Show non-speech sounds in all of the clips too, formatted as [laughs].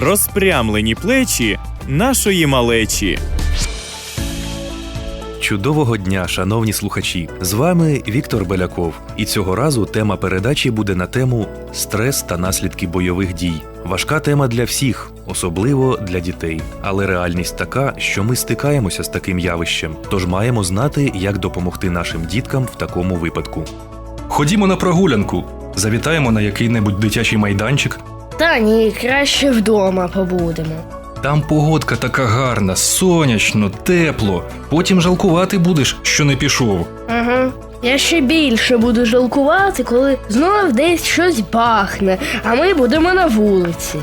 розпрямлені плечі нашої малечі. Чудового дня, шановні слухачі! З вами Віктор Беляков. І цього разу тема передачі буде на тему стрес та наслідки бойових дій. Важка тема для всіх, особливо для дітей. Але реальність така, що ми стикаємося з таким явищем, тож маємо знати, як допомогти нашим діткам в такому випадку. Ходімо на прогулянку, завітаємо на який-небудь дитячий майданчик. Та ні, краще вдома побудемо. Там погодка така гарна, сонячно, тепло. Потім жалкувати будеш, що не пішов. Ага. Я ще більше буду жалкувати, коли знов десь щось бахне, а ми будемо на вулиці.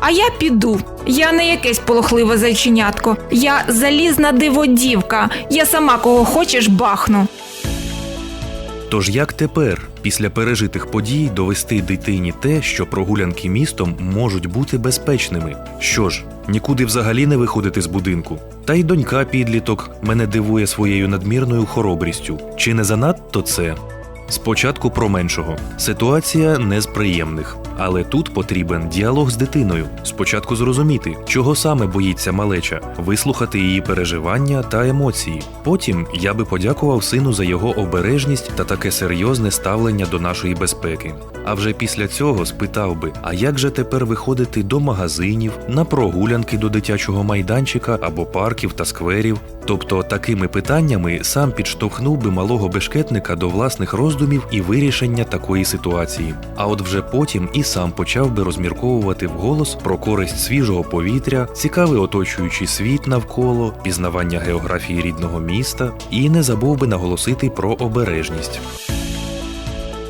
А я піду. Я не якесь полохливе зайченятко. Я залізна диводівка. Я сама кого хочеш бахну. Тож як тепер, після пережитих подій, довести дитині те, що прогулянки містом можуть бути безпечними? Що ж, нікуди взагалі не виходити з будинку. Та й донька підліток мене дивує своєю надмірною хоробрістю. Чи не занадто це? Спочатку про меншого. Ситуація не з приємних, але тут потрібен діалог з дитиною. Спочатку зрозуміти, чого саме боїться малеча, вислухати її переживання та емоції. Потім я би подякував сину за його обережність та таке серйозне ставлення до нашої безпеки. А вже після цього спитав би: а як же тепер виходити до магазинів, на прогулянки до дитячого майданчика або парків та скверів? Тобто такими питаннями сам підштовхнув би малого бешкетника до власних роздумів і вирішення такої ситуації. А от вже потім і сам почав би розмірковувати вголос про користь свіжого повітря, цікавий оточуючий світ навколо, пізнавання географії рідного міста і не забув би наголосити про обережність.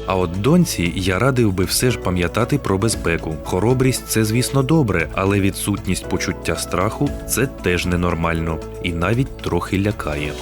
А от доньці я радив би все ж пам'ятати про безпеку. Хоробрість це, звісно, добре, але відсутність почуття страху це теж ненормально і навіть трохи лякає.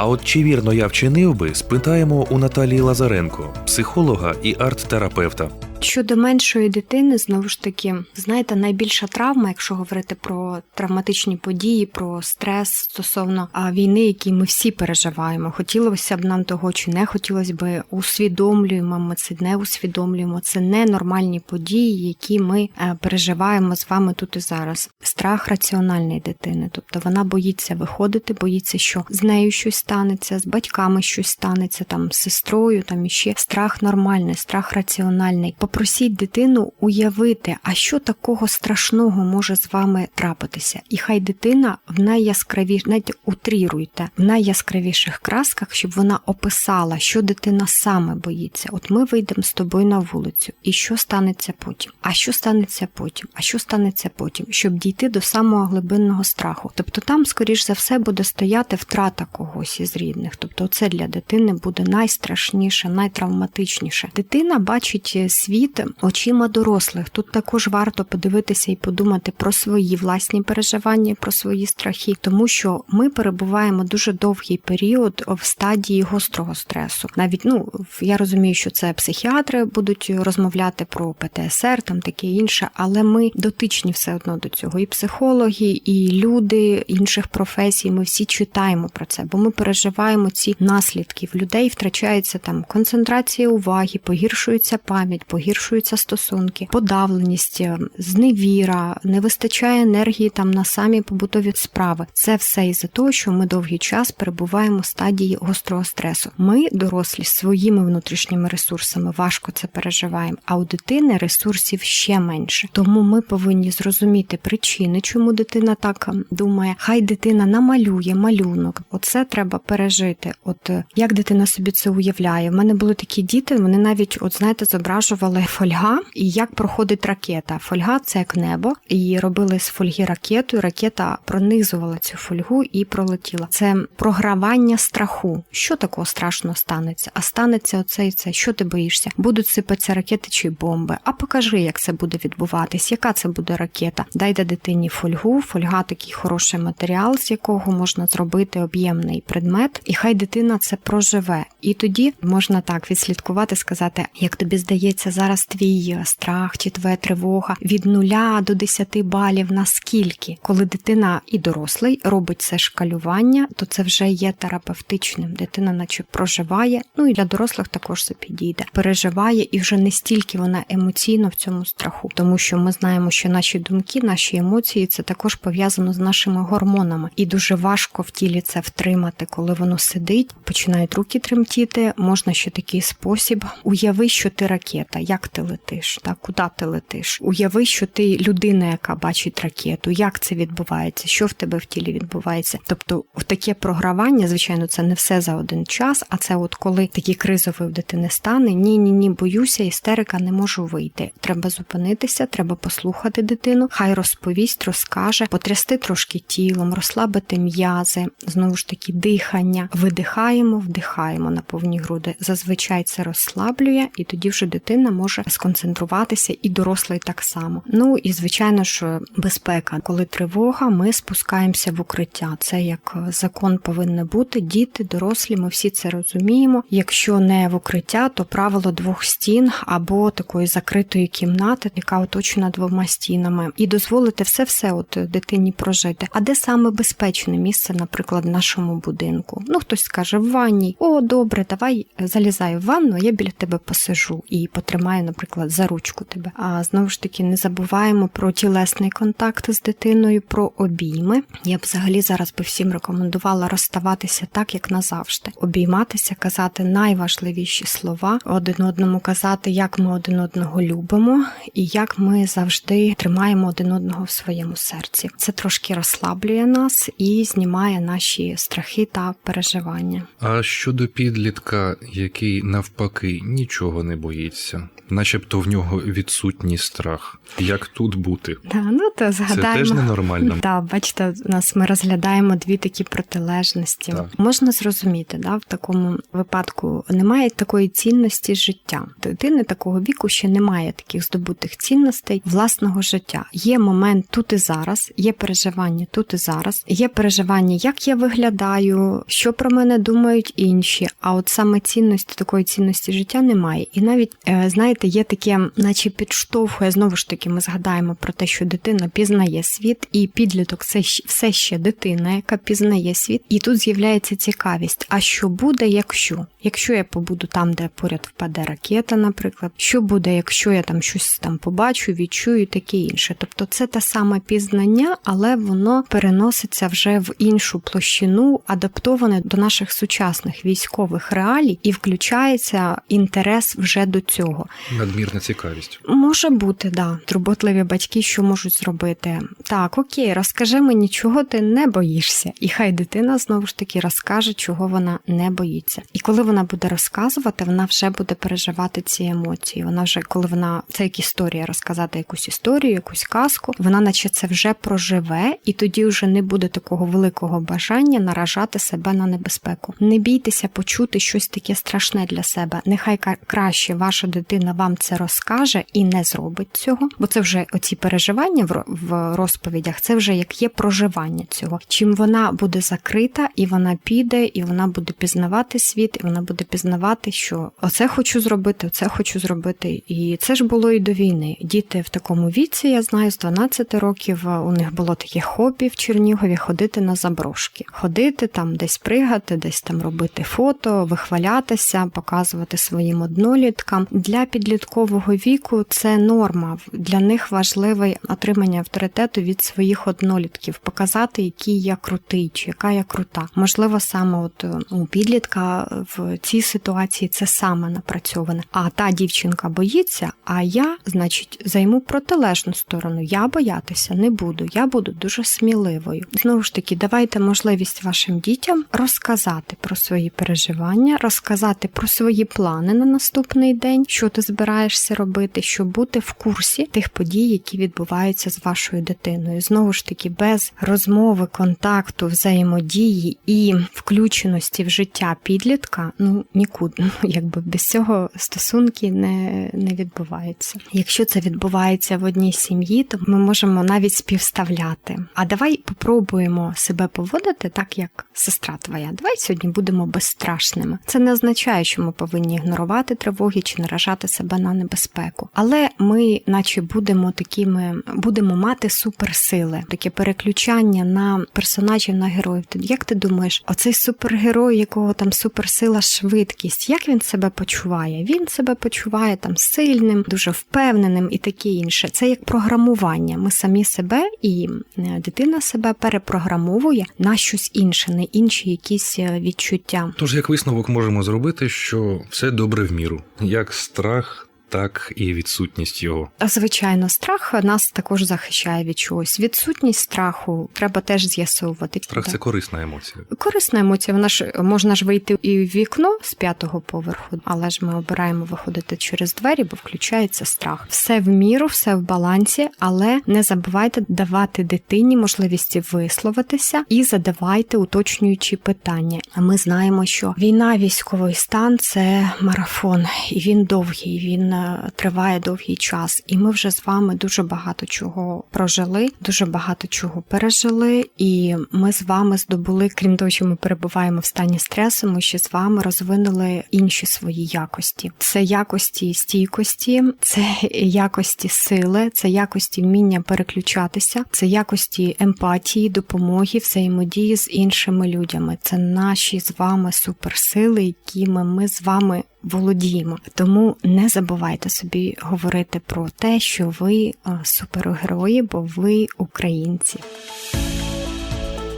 А от чи вірно я вчинив би, спитаємо у Наталії Лазаренко, психолога і арт-терапевта. Щодо меншої дитини, знову ж таки, знаєте, найбільша травма, якщо говорити про травматичні події, про стрес стосовно війни, які ми всі переживаємо. Хотілося б нам того, чи не хотілося б усвідомлюємо. Ми це не усвідомлюємо. Це ненормальні події, які ми е, переживаємо з вами тут і зараз. Страх раціональної дитини, тобто вона боїться виходити, боїться, що з нею щось станеться, з батьками щось станеться, там з сестрою, там іще страх нормальний, страх раціональний. Попросіть дитину уявити, а що такого страшного може з вами трапитися, і хай дитина в найяскравіш, навіть утріруйте в найяскравіших красках, щоб вона описала, що дитина саме боїться. От ми вийдемо з тобою на вулицю, і що станеться потім? А що станеться потім? А що станеться потім? Щоб дійти до самого глибинного страху. Тобто там, скоріш за все, буде стояти втрата когось із рідних. Тобто, це для дитини буде найстрашніше, найтравматичніше. Дитина бачить світ очима дорослих. Тут також варто подивитися і подумати про свої власні переживання, про свої страхи, тому що ми перебуваємо дуже довгий період в стадії гострого стресу. Навіть ну я розумію, що це психіатри будуть розмовляти про ПТСР, там таке інше, але ми дотичні все одно до цього. І психологи, і люди інших професій. Ми всі читаємо про це, бо ми переживаємо ці наслідки. В людей втрачається там концентрація уваги, погіршується пам'ять, погіршуються стосунки, подавленість, зневіра, не вистачає енергії там на самі побутові справи. Це все із-за того, що ми довгий час перебуваємо в стадії гострого стресу. Ми, дорослі, своїми внутрішніми ресурсами важко це переживаємо. А у дитини ресурсів ще менше. Тому ми повинні зрозуміти причини, чому дитина так ем, думає. Хай дитина намалює малюнок. Оце треба пережити. От е, як дитина собі це уявляє. У мене були такі діти, вони навіть, от знаєте, зображували фольга і як проходить ракета. Фольга це як небо, і робили з фольги ракету. і Ракета пронизувала цю фольгу і пролетіла. Це програвання страху. Що такого страшного станеться? А станеться оце і це. Що ти боїшся? Будуть сипатися ракети чи бомби. А покажи, як це буде відбуватись, яка це буде ракета. Дайте дитині фольгу. Фольга такий хороший матеріал, з якого можна зробити об'ємний предмет, і хай дитина це проживе. І тоді можна так відслідкувати, сказати, як тобі здається зараз. Зараз твій страх чи твоя тривога від нуля до 10 балів наскільки, коли дитина і дорослий робить це шкалювання, то це вже є терапевтичним. Дитина, наче проживає, ну і для дорослих також це підійде, переживає, і вже не стільки вона емоційно в цьому страху, тому що ми знаємо, що наші думки, наші емоції це також пов'язано з нашими гормонами, і дуже важко в тілі це втримати, коли воно сидить, починають руки тремтіти. Можна ще такий спосіб. Уяви, що ти ракета, як ти летиш, так куди ти летиш? Уяви, що ти людина, яка бачить ракету, як це відбувається, що в тебе в тілі відбувається. Тобто, таке програвання, звичайно, це не все за один час, а це от коли такий кризовий в дитини стане. Ні, ні, ні, боюся, істерика не можу вийти. Треба зупинитися, треба послухати дитину, хай розповість, розкаже, потрясти трошки тілом, розслабити м'язи, знову ж таки, дихання. Видихаємо, вдихаємо на повні груди. Зазвичай це розслаблює, і тоді вже дитина може сконцентруватися, і дорослий так само. Ну і звичайно ж, безпека. Коли тривога, ми спускаємося в укриття. Це як закон повинен бути. Діти, дорослі, ми всі це розуміємо. Якщо не в укриття, то правило двох стін або такої закритої кімнати, яка оточена двома стінами, і дозволити все все от дитині прожити. А де саме безпечне місце, наприклад, в нашому будинку? Ну хтось скаже в ванні. О, добре, давай залізай в ванну, я біля тебе посижу і потримаю, наприклад, за ручку тебе. А знову ж таки, не забуваємо про тілесний контакт з дитиною, про обійми. Я б взагалі зараз би всім рекомендувала розставатися так, як назавжди, обійматися, казати найважливіші слова, один одному казати, як ми один одного любимо, і як ми завжди тримаємо один одного в своєму серці. Це трошки розслаблює нас і знімає наші страхи та переживання. А щодо підлітка, який навпаки нічого не боїться, начебто в нього відсутній страх. Як тут бути? Да, ну то Це згадаємо. теж ненормально. [laughs] Так, бачите, у нас ми розглядаємо дві такі протилежності. Так. Можна зрозуміти, да, в такому випадку немає такої цінності життя. Дитини такого віку ще немає таких здобутих цінностей власного життя. Є момент тут і зараз, є переживання тут і зараз, є переживання, як я виглядаю, що про мене думають інші. А от саме цінності такої цінності життя немає. І навіть е, знаєте, є таке, наче підштовхує знову ж таки. Ми згадаємо про те, що дитина пізнає світ, і підліток це все ще дитина, яка пізнає світ. І тут з'являється цікавість. А що буде, якщо? Якщо я побуду там, де поряд впаде ракета, наприклад, що буде, якщо я там щось там побачу, відчую, таке інше. Тобто це те саме пізнання, але воно переноситься вже в іншу площину, адаптоване до наших сучасних військових реалій, і включається інтерес вже до цього. Надмірна цікавість. Може бути, да. Турботливі батьки, що можуть зробити? Так, окей, розкажи мені, чого ти не боїшся, і хай дитина знову ж таки розкаже, чого вона не боїться. І коли вона буде розказувати, вона вже буде переживати ці емоції. Вона вже, коли вона це як історія, розказати якусь історію, якусь казку, вона, наче це вже проживе, і тоді вже не буде такого великого бажання наражати себе на небезпеку. Не бійтеся почути щось таке страшне для себе. Нехай краще ваша дитина вам це розкаже і не зробить цього, бо це вже оці переживання в розповідях. Це вже як є проживання цього. Чим вона буде закрита, і вона піде, і вона буде пізнавати світ, і вона буде пізнавати, що оце хочу зробити, оце хочу зробити. І це ж було і до війни. Діти в такому віці, я знаю, з 12 років е, у них було таке хобі в Чернігові ходити на заброшки, ходити там, десь пригати, десь там робити фото, вихвалятися, показувати своїм одноліткам. Для підліткового віку це норма. Для них важливе отримання авторитету від своїх однолітків, показати, який я крутий, чи яка я крута. Можливо, саме от е, у підлітка в цій ситуації це саме напрацьоване. А та дівчинка боїться, а я, значить, займу протилежну сторону. Я боятися не буду. Я буду дуже сміливою. Знову ж таки, давайте можливість вашим дітям розказати про свої переживання, розказати про свої плани на наступний день, що ти збираєшся робити, щоб бути в курсі тих подій, які відбуваються з вашою дитиною. Знову ж таки, без розмови, контакту, взаємодії і включеності в життя підлітка, ну нікуди. Ну, якби без цього стосунки не, не відбуваються. Якщо це відбувається в одній сім'ї, то ми можемо навіть співставляти. А давай попробуємо себе поводити так, як сестра твоя. Давай сьогодні будемо безстрашними. Це не означає, що ми повинні ігнорувати тривоги чи наражати себе на небезпеку. Але ми, наче, будемо такими, будемо мати суперсили, таке переключання на персонажів на героїв. Ти- Як ти думаєш, оцей супергерой, якого там суперсила, швидкість, як він себе почуває? Він себе почуває там сильним, дуже впевненим і таке інше. Це як програмування. Ми самі себе і е, дитина себе перепрограмовує на щось інше, на інші якісь е, відчуття. Тож, як висновок можемо зробити, що все добре в міру, як страх, так і відсутність його. А, Звичайно, страх нас також захищає від чогось. Відсутність страху треба теж з'ясовувати. Страх це корисна емоція. корисна емоція. Вона ж можна ж вийти і в вікно з п'ятого поверху, але ж ми обираємо виходити через двері, бо включається страх. Все в міру, все в балансі, але не забувайте давати дитині можливість висловитися і задавайте уточнюючі питання. А ми знаємо, що війна, військовий стан це марафон, і він довгий. Він триває довгий час. І ми вже з вами дуже багато чого прожили, дуже багато чого пережили. І ми з вами здобули, крім того, що ми перебуваємо в стані стресу, ми ще з вами розвинули інші свої якості. Це якості стійкості, це якості сили, це якості вміння переключатися, це якості емпатії, допомоги, взаємодії з іншими людьми. Це наші з вами суперсили, якими ми з вами володіємо. Тому не забувайте собі говорити про те, що ви е, супергерої, бо ви українці.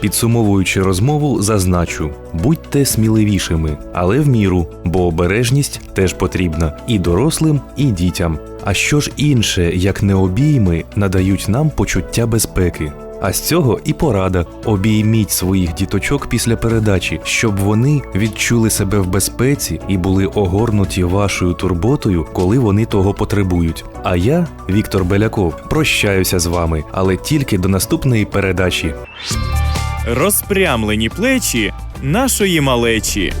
Підсумовуючи розмову, зазначу: будьте сміливішими, але в міру, бо обережність теж потрібна і дорослим, і дітям. А що ж інше, як не обійми, надають нам почуття безпеки. А з цього і порада обійміть своїх діточок після передачі, щоб вони відчули себе в безпеці і були огорнуті вашою турботою, коли вони того потребують. А я, Віктор Беляков, прощаюся з вами, але тільки до наступної передачі. Розпрямлені плечі нашої малечі.